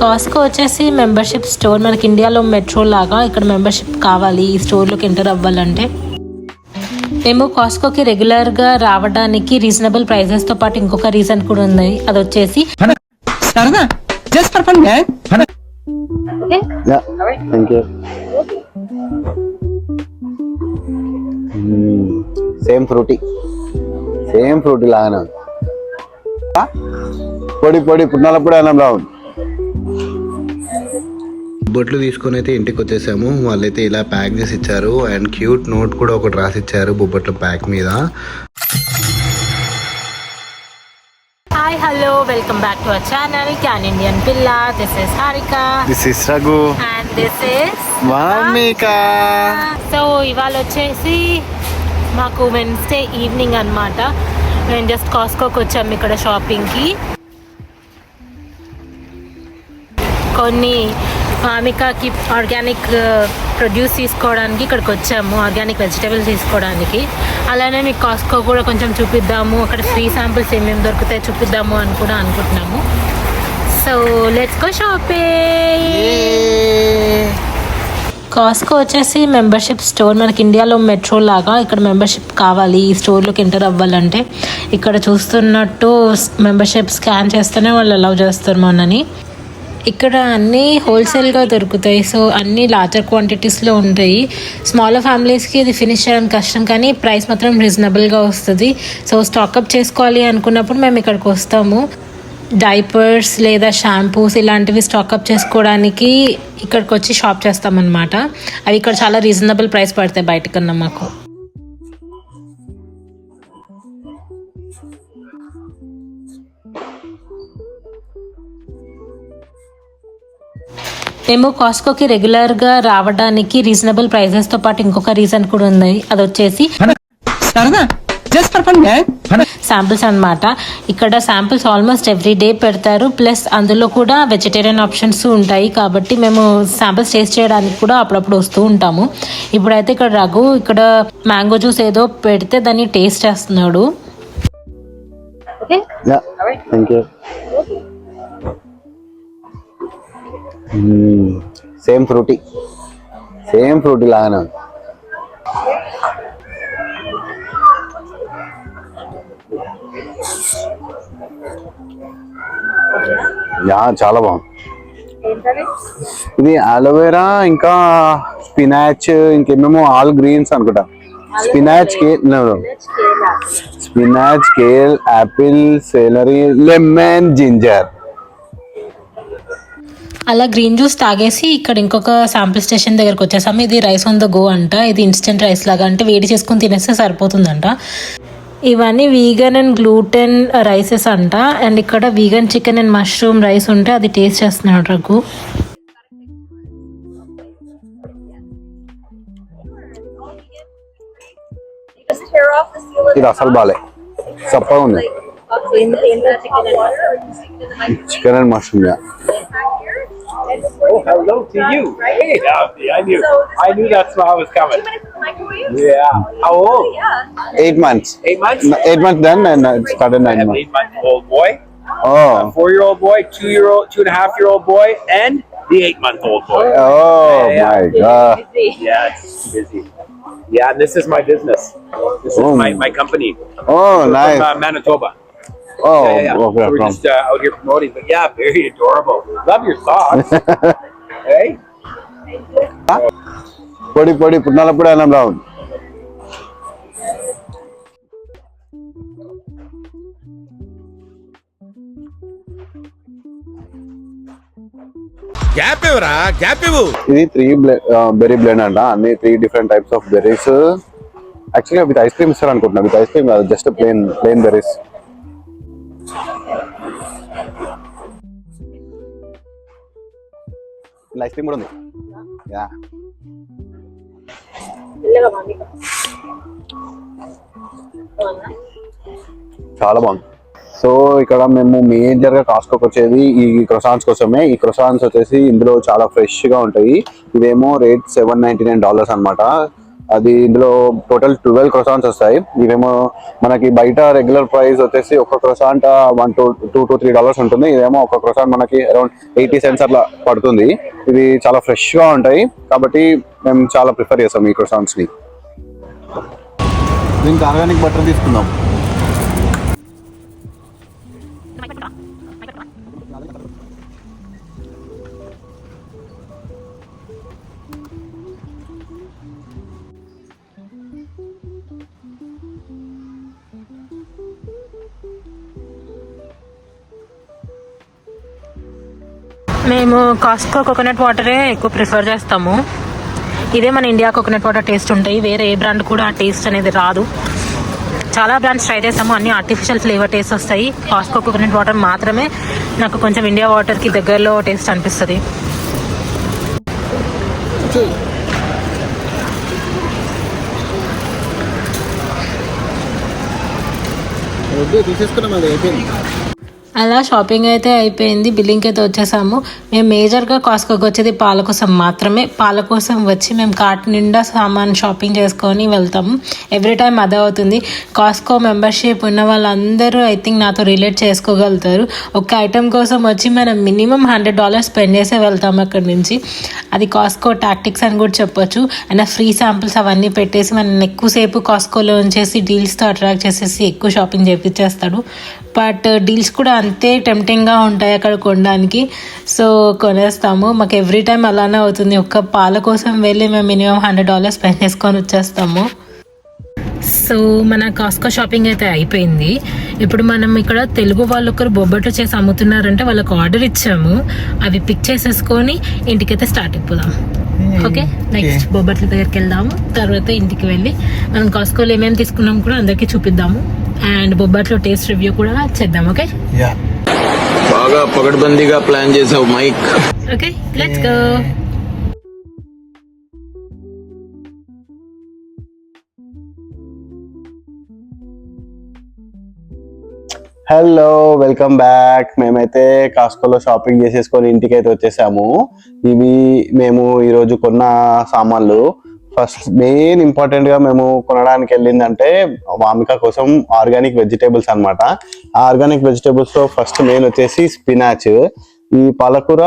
కాస్కో వచ్చేసి membership store మనకి ఇండియాలో మెట్రో లాగా ఇక్కడ మెంబర్షిప్ కావాలి. ఈ స్టోర్లోకి ఎంటర్ అవ్వాలంటే మేము కాస్కోకి రెగ్యులర్గా రావడానికి రీజనబుల్ ప్రైజెస్తో పాటు ఇంకొక రీజన్ కూడా ఉంది. అది వచ్చేసి. Same frutti. సేమ్ ఫ్రూటీ లాగానే ఉంది. పొడి పొడి పుట్నాల పొడి అన్నం రావు బొట్లు తీసుకొని అయితే ఇంటికి వచ్చేసాము. వాళ్ళైతే ఇలా ప్యాక్ చేసి ఇచ్చారు. అండ్ క్యూట్ నోట్ కూడా ఒకటి రాసి ఇచ్చారు బొబ్బట్ల ప్యాక్ మీద. Hi hello welcome back to our channel can Indian పిల్ల this is Harika this is Raghu and this is Vamika so ఇవాళ వచ్చేసి మాకు వెన్స్డే ఈవినింగ్ అన్నమాట. మేము జస్ట్ కాస్కోకి వచ్చాము ఇక్కడ షాపింగ్కి కొన్ని ఆమికాకి ఆర్గానిక్ ప్రొడ్యూస్ తీసుకోవడానికి ఇక్కడికి వచ్చాము ఆర్గానిక్ వెజిటేబుల్స్ తీసుకోవడానికి. అలానే మీకు కాస్కో కూడా కొంచెం చూపిద్దాము అక్కడ ఫ్రీ శాంపిల్స్ ఏమేమి దొరుకుతాయో చూపిద్దాము అని కూడా అనుకుంటున్నాము. So let's go shopping Costco వచ్చేసి మెంబర్షిప్ స్టోర్ మనకి ఇండియాలో మెట్రో లాగా ఇక్కడ మెంబర్షిప్ కావాలి ఈ స్టోర్లోకి ఎంటర్ అవ్వాలంటే. ఇక్కడ చూస్తున్నట్టు మెంబర్షిప్ స్కాన్ చేస్తేనే వాళ్ళు అలౌ చేస్తారు మనని. ఇక్కడ అన్నీ హోల్సేల్గా దొరుకుతాయి. సో అన్నీ లార్జర్ క్వాంటిటీస్లో ఉంటాయి. స్మాలర్ ఫ్యామిలీస్కి ఇది ఫినిష్ చేయడం కష్టం కానీ ప్రైస్ మాత్రం రీజనబుల్గా వస్తుంది. సో స్టాకప్ చేసుకోవాలి అనుకున్నప్పుడు మేము ఇక్కడికి వస్తాము. డైపర్స్ లేదా షాంపూస్ ఇలాంటివి స్టాకప్ చేసుకోవడానికి ఇక్కడికి వచ్చి షాప్ చేస్తామన్నమాట. అవి ఇక్కడ చాలా రీజనబుల్ ప్రైస్ పడతాయి బయటకన్నా మాకు. మేము కాస్కోకి రెగ్యులర్గా రావడానికి రీజనబుల్ ప్రైజెస్తో పాటు ఇంకొక రీజన్ కూడా ఉంది. అది వచ్చేసి శాంపిల్స్ అన్నమాట. ఇక్కడ శాంపిల్స్ ఆల్మోస్ట్ ఎవ్రీ డే పెడతారు. ప్లస్ అందులో కూడా వెజిటేరియన్ ఆప్షన్స్ ఉంటాయి. కాబట్టి మేము శాంపిల్స్ టేస్ట్ చేయడానికి కూడా అప్పుడప్పుడు వస్తూ ఉంటాము. ఇప్పుడైతే ఇక్కడ రఘు ఇక్కడ మ్యాంగో జ్యూస్ ఏదో పెడితే దాన్ని టేస్ట్ చేస్తున్నాడు. సేమ్ ఫ్రూటీ సేమ్ ఫ్రూటీ లాగానే ఉంది. యా చాలా బాగుంది. ఇది అలోవెరా ఇంకా స్పినాచ్ ఇంకేమేమో ఆల్ గ్రీన్స్ అనుకుంటా. Spinach spinach kale apple celery lemon ginger. అలా గ్రీన్ జ్యూస్ తాగేసి ఇక్కడ ఇంకొక శాంపుల్ స్టేషన్ దగ్గరకు వచ్చేసాము ఇది రైస్ ఆన్ ద గో అంట. ఇది ఇన్స్టెంట్ రైస్ లాగా అంటే వేడి చేసుకుని తినేస్తే సరిపోతుందంట. ఇవన్నీ వీగన్ అండ్ గ్లూటెన్ రైసెస్ అంట. అండ్ ఇక్కడ vegan chicken and mushroom rice ఉంటే అది టేస్ట్ చేస్తున్నాడు రఘు. ఇది అసలు బాలే. చప్పగా ఉంది. Chicken and mushroom, yeah. Oh, hello to you. Hey, Daphne. I knew, I knew that smile was coming. Yeah. How old? Oh. Eight months. Eight months? Eight months then, and uh, it started nine months. Eight month old boy. Oh. four year old boy, two year old, two and a half year old boy, and the eight month old boy. Oh, yeah, yeah. my God. Yeah, it's busy. Yeah, and this is my business. This is oh. my, my company. Oh, We're nice. From, uh, Manitoba. Oh Yeah, yeah, yeah. So we're just uh, out here promoting, but yeah, very adorable. Love your socks. hey. పొడి పొడి పుట్నాల పొడి అన్నం రావు gap ఇవ్వరా gap ఇవ్వు ఇది three berry blend అంట అన్ని three different types of berries యాక్చువల్గా విత్ ఐస్ క్రీమ్ ఇస్తారు అనుకుంటున్నా with ice cream just plain plain berries ice cream కూడా ఉంది యా చాలా బాగుంది సో ఇక్కడ మేము మేజర్గా కాస్ట్కోకి వచ్చేది ఈ క్రొసాన్స్ కోసమే. ఈ క్రొసాన్స్ వచ్చేసి ఇందులో చాలా ఫ్రెష్గా ఉంటాయి. ఇవేమో rate seven ninety nine dollars అనమాట అది ఇందులో టోటల్ ట్వెల్వ్ క్రొసాన్స్ వస్తాయి. ఇవేమో మనకి బయట రెగ్యులర్ ప్రైస్ వచ్చేసి ఒక croissant one two two two three dollars ఉంటుంది. ఇదేమో ఒక క్రొసాంట్ మనకి అరౌండ్ ఎయిటీ సెంట్స్ అట్లా పడుతుంది. ఇవి చాలా ఫ్రెష్గా ఉంటాయి. కాబట్టి మేము చాలా ప్రిఫర్ చేస్తాం ఈ క్రొసాన్స్ని దీనికి ఆర్గానిక్ బటర్ తీసుకుందాం. మేము కాస్కో కోకోనట్ వాటరే ఎక్కువ ప్రిఫర్ చేస్తాము. ఇదే మన ఇండియా కోకోనట్ వాటర్ టేస్ట్ ఉంటాయి. వేరే ఏ బ్రాండ్ కూడా ఆ టేస్ట్ అనేది రాదు. చాలా బ్రాండ్స్ ట్రై చేస్తాము. అన్ని ఆర్టిఫిషియల్ ఫ్లేవర్ టేస్ట్ వస్తాయి. కాస్కో కోకోనట్ వాటర్ మాత్రమే నాకు కొంచెం ఇండియా వాటర్కి దగ్గరలో టేస్ట్ అనిపిస్తుంది. తీసేసుకున్నాం అది అయిపోయింది. అలా షాపింగ్ అయితే అయిపోయింది. బిల్లింగ్కి అయితే వచ్చేసాము. మేము మేజర్గా కాస్కోకి వచ్చేది పాల కోసం మాత్రమే. పాల కోసం వచ్చి మేము కార్ట్ నిండా సామాన్ షాపింగ్ చేసుకొని వెళ్తాము. ఎవ్రీ టైం అదే అవుతుంది. కాస్కో మెంబర్షిప్ ఉన్న వాళ్ళందరూ ఐ థింక్ నాతో రిలేట్ చేసుకోగలుగుతారు. ఒక ఐటెం కోసం వచ్చి మనం మినిమం హండ్రెడ్ డాలర్స్ స్పెండ్ చేసే వెళ్తాం అక్కడి నుంచి. అది కాస్కో టాక్టిక్స్ అని కూడా చెప్పొచ్చు. అండ్ ఫ్రీ శాంపిల్స్ అవన్నీ పెట్టేసి మనం ఎక్కువసేపు కాస్కోలో ఉంచేసి డీల్స్తో అట్రాక్ట్ చేసేసి ఎక్కువ షాపింగ్ చేపించేస్తాడు బట్ డీల్స్ కూడా అంతే టెంప్టింగ్గా ఉంటాయి అక్కడ కొనడానికి. సో కొనేస్తాము. మాకు ఎవ్రీ టైం అలానే అవుతుంది. ఒక్క పాల కోసం వెళ్ళి మేము మినిమం హండ్రెడ్ డాలర్స్ స్పెండ్ చేసుకొని వచ్చేస్తాము. సో మన కాస్కో షాపింగ్ అయితే అయిపోయింది. ఇప్పుడు మనం ఇక్కడ తెలుగు వాళ్ళు ఒకరు బొబ్బట్లు చేసి అమ్ముతున్నారంటే వాళ్ళకి ఆర్డర్ ఇచ్చాము. అవి పిక్ చేసేసుకొని ఇంటికైతే స్టార్ట్ అయిపోదాం. ఓకే నెక్స్ట్ బొబ్బట్ల దగ్గరికి వెళ్దాము తర్వాత ఇంటికి వెళ్ళి మనం కాస్కోలో ఏమేమి తీసుకున్నాం కూడా అందరికీ చూపిద్దాము. అండ్ బొబ్బట్లో టేస్ట్ రివ్యూ కూడా చేద్దాం ఓకే బాగా పగడ్బందీగా ప్లాన్ చేసావు mike okay let's go hello welcome back మేమైతే కాస్కోలో షాపింగ్ చేసేసుకొని ఇంటికి అయితే వచ్చేసాము. ఇవి మేము ఈరోజు కొన్న సామాన్లు. ఫస్ట్ మెయిన్ ఇంపార్టెంట్గా మేము కొనడానికి వెళ్ళిందంటే వామిక కోసం ఆర్గానిక్ వెజిటేబుల్స్ అన్నమాట. ఆర్గానిక్ వెజిటేబుల్స్లో ఫస్ట్ మెయిన్ వచ్చేసి స్పినాచ్ ఈ పాలకూర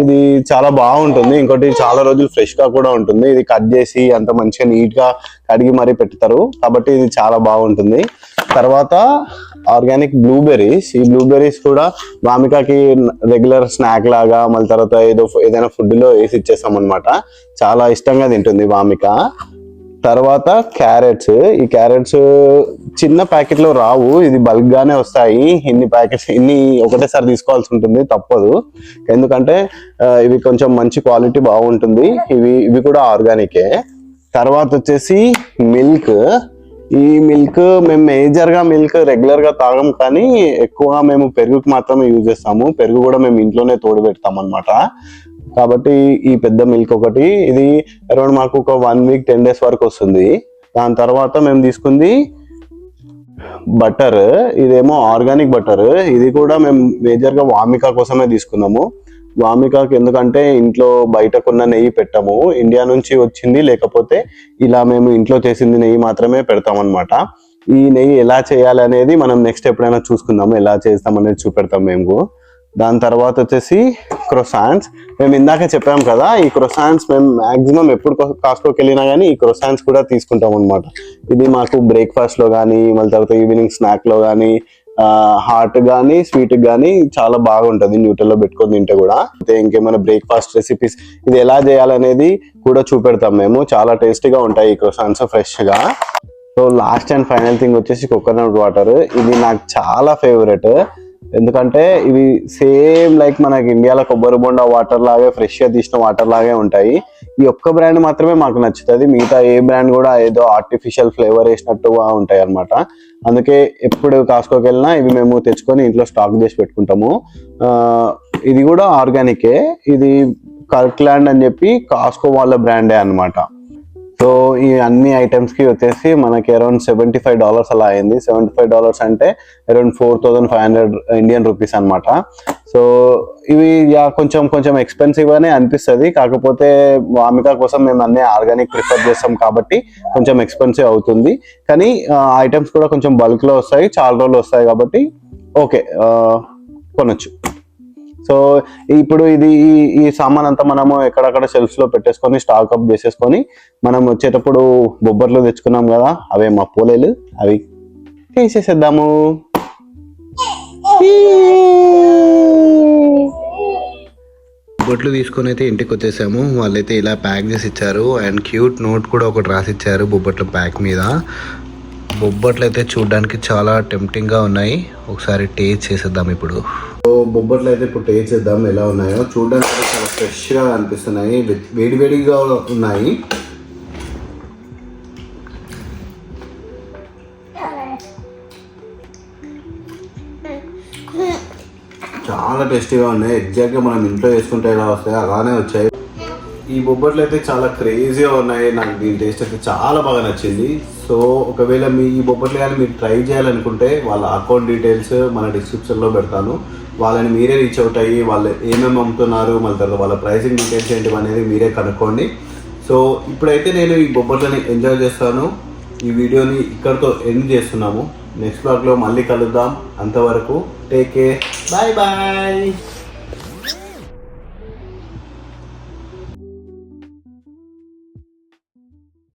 ఇది చాలా బాగుంటుంది. ఇంకోటి చాలా రోజులు ఫ్రెష్గా కూడా ఉంటుంది. ఇది కట్ చేసి అంత మంచిగా నీట్గా కడిగి మరీ పెడతారు కాబట్టి ఇది చాలా బాగుంటుంది. తర్వాత ఆర్గానిక్ బ్లూబెర్రీస్ ఈ బ్లూబెర్రీస్ కూడా వామికకి రెగ్యులర్ స్నాక్ లాగా మళ్ళీ తర్వాత ఏదో ఏదైనా ఫుడ్లో వేసి ఇచ్చేస్తాం అనమాట చాలా ఇష్టంగా తింటుంది వామిక. తర్వాత క్యారెట్స్. ఈ క్యారెట్స్ చిన్న ప్యాకెట్లో రావు ఇది బల్క్గానే వస్తాయి. ఇన్ని ప్యాకెట్స్ ఇన్ని ఒకటేసారి తీసుకోవాల్సి ఉంటుంది తప్పదు. ఎందుకంటే ఇవి కొంచెం మంచి క్వాలిటీ బాగుంటుంది. ఇవి ఇవి కూడా ఆర్గానికే. తర్వాత వచ్చేసి మిల్క్. ఈ మిల్క్ మేము మేజర్గా మిల్క్ రెగ్యులర్గా తాగం కానీ ఎక్కువగా మేము పెరుగుకి మాత్రమే యూజ్ చేస్తాము. పెరుగు కూడా మేము ఇంట్లోనే తోడు పెడతాం అనమాట కాబట్టి ఈ పెద్ద మిల్క్ ఒకటి ఇది అరౌండ్ మాకు ఒక వన్ వీక్ టెన్ డేస్ వరకు వస్తుంది. దాని తర్వాత మేము తీసుకుంది బటర్ ఇదేమో ఆర్గానిక్ బటర్ ఇది కూడా మేము మేజర్గా వామికా వామిక కోసమే తీసుకున్నాము. వామికాకి ఎందుకంటే ఇంట్లో బయట కొన్న నెయ్యి పెట్టము. ఇండియా నుంచి వచ్చింది లేకపోతే ఇలా మేము ఇంట్లో చేసింది నెయ్యి మాత్రమే పెడతాం అనమాట ఈ నెయ్యి ఎలా చేయాలి అనేది మనం నెక్స్ట్ ఎప్పుడైనా చూసుకుందాము ఎలా చేస్తాం అనేది చూపెడతాం మేము దాని తర్వాత వచ్చేసి క్రొసాన్స్ మేము ఇందాక చెప్పాం కదా ఈ క్రొసాన్స్ మేము మాక్సిమం ఎప్పుడు కాస్ట్లోకి వెళ్ళినా కానీ ఈ క్రొసాన్స్ కూడా తీసుకుంటాం అనమాట ఇది మాకు బ్రేక్ఫాస్ట్లో కానీ మళ్ళీ తర్వాత ఈవినింగ్ స్నాక్లో కానీ హార్ట్ గానీ స్వీట్ గానీ చాలా బాగుంటుంది. న్యూటల్లో పెట్టుకొని తింటే కూడా. అయితే ఇంకేమైనా బ్రేక్ఫాస్ట్ రెసిపీస్ ఇది ఎలా చేయాలనేది కూడా చూపెడతాం మేము. చాలా టేస్టీగా ఉంటాయి ఈ క్రొసాన్స్ ఫ్రెష్గా so last and final thing వచ్చేసి కోకోనట్ వాటర్ ఇది నాకు చాలా ఫేవరెట్ ఎందుకంటే ఇవి సేమ్ లైక్ మనకి ఇండియాలో కొబ్బరి బొండ వాటర్ లాగే ఫ్రెష్గా తీసిన వాటర్ లాగే ఉంటాయి. ఈ ఒక్క బ్రాండ్ మాత్రమే మాకు నచ్చుతుంది. మిగతా ఏ బ్రాండ్ కూడా ఏదో ఆర్టిఫిషియల్ ఫ్లేవర్ వేసినట్టుగా ఉంటాయి అన్నమాట. అందుకే ఎప్పుడు కాస్కోకి వెళ్ళినా ఇవి మేము తెచ్చుకొని ఇంట్లో స్టాక్ చేసి పెట్టుకుంటాము. ఇది కూడా ఆర్గానికే ఇది కర్క్లాండ్ అని చెప్పి కాస్కో వాళ్ళ బ్రాండే అనమాట సో ఈ అన్ని ఐటమ్స్కి వచ్చేసి మనకి అరౌండ్ సెవెంటీ ఫైవ్ డాలర్స్ అలా అయింది. సెవెంటీ ఫైవ్ డాలర్స్ అంటే around four thousand five hundred Indian rupees అనమాట సో ఇవి యా కొంచెం కొంచెం ఎక్స్పెన్సివ్ అనే అనిపిస్తుంది. కాకపోతే వామిక కోసం మేము అన్ని ఆర్గానిక్ ప్రిఫర్ చేస్తాం కాబట్టి కొంచెం ఎక్స్పెన్సివ్ అవుతుంది. కానీ ఐటమ్స్ కూడా కొంచెం బల్క్లో వస్తాయి. చాలా రోజులు వస్తాయి కాబట్టి ఓకే కొనొచ్చు. సో ఇప్పుడు ఇది ఈ ఈ సామాన్ అంతా మనము ఎక్కడక్కడ షెల్ఫ్స్లో పెట్టేసుకొని స్టాక్ అప్ చేసేసుకొని మనం వచ్చేటప్పుడు బొబ్బర్లు తెచ్చుకున్నాం కదా అవే మా పూలేలు అవి తీసేసేద్దాము. బొట్లు తీసుకొని అయితే ఇంటికి వచ్చేసాము. వాళ్ళైతే ఇలా ప్యాక్ చేసి ఇచ్చారు. అండ్ క్యూట్ నోట్ కూడా ఒకటి రాసి ఇచ్చారు బొబ్బట్ల ప్యాక్ మీద. బొబ్బట్లు అయితే చూడడానికి చాలా టెంప్టింగ్గా ఉన్నాయి. ఒకసారి టేస్ట్ చేసేద్దాం ఇప్పుడు. సో బొబ్బట్లు అయితే ఇప్పుడు టేస్ట్ చేద్దాం ఎలా ఉన్నాయో. చూడడానికి చాలా ఫ్రెష్గా అనిపిస్తున్నాయి. వేడి వేడిగా ఉన్నాయి. చాలా టేస్టీగా ఉన్నాయి. ఎగ్జాక్ట్గా మనం ఇంట్లో చేసుకుంటే ఎలా వస్తాయి అలానే వచ్చాయి. ఈ బొబ్బట్లు అయితే చాలా క్రేజీగా ఉన్నాయి. నాకు దీని టేస్ట్ అయితే చాలా బాగా నచ్చింది. సో ఒకవేళ మీ ఈ బొబ్బట్లు కానీ మీరు ట్రై చేయాలనుకుంటే వాళ్ళ అకౌంట్ డీటెయిల్స్ మన డిస్క్రిప్షన్లో పెడతాను. వాళ్ళని మీరే రీచ్ అవుట్ అయ్యి వాళ్ళు ఏమేమి అమ్ముతున్నారు మళ్ళీ తర్వాత వాళ్ళ ప్రైసింగ్ డీటెయిల్స్ ఏంటివి అనేది మీరే కనుక్కోండి. సో ఇప్పుడైతే నేను ఈ బొబ్బట్లని ఎంజాయ్ చేస్తాను. ఈ వీడియోని ఇక్కడితో ఎండ్ చేస్తున్నాము. నెక్స్ట్ బ్లాగ్లో మళ్ళీ కలుద్దాం. అంతవరకు టేక్ కేర్ బాయ్ బాయ్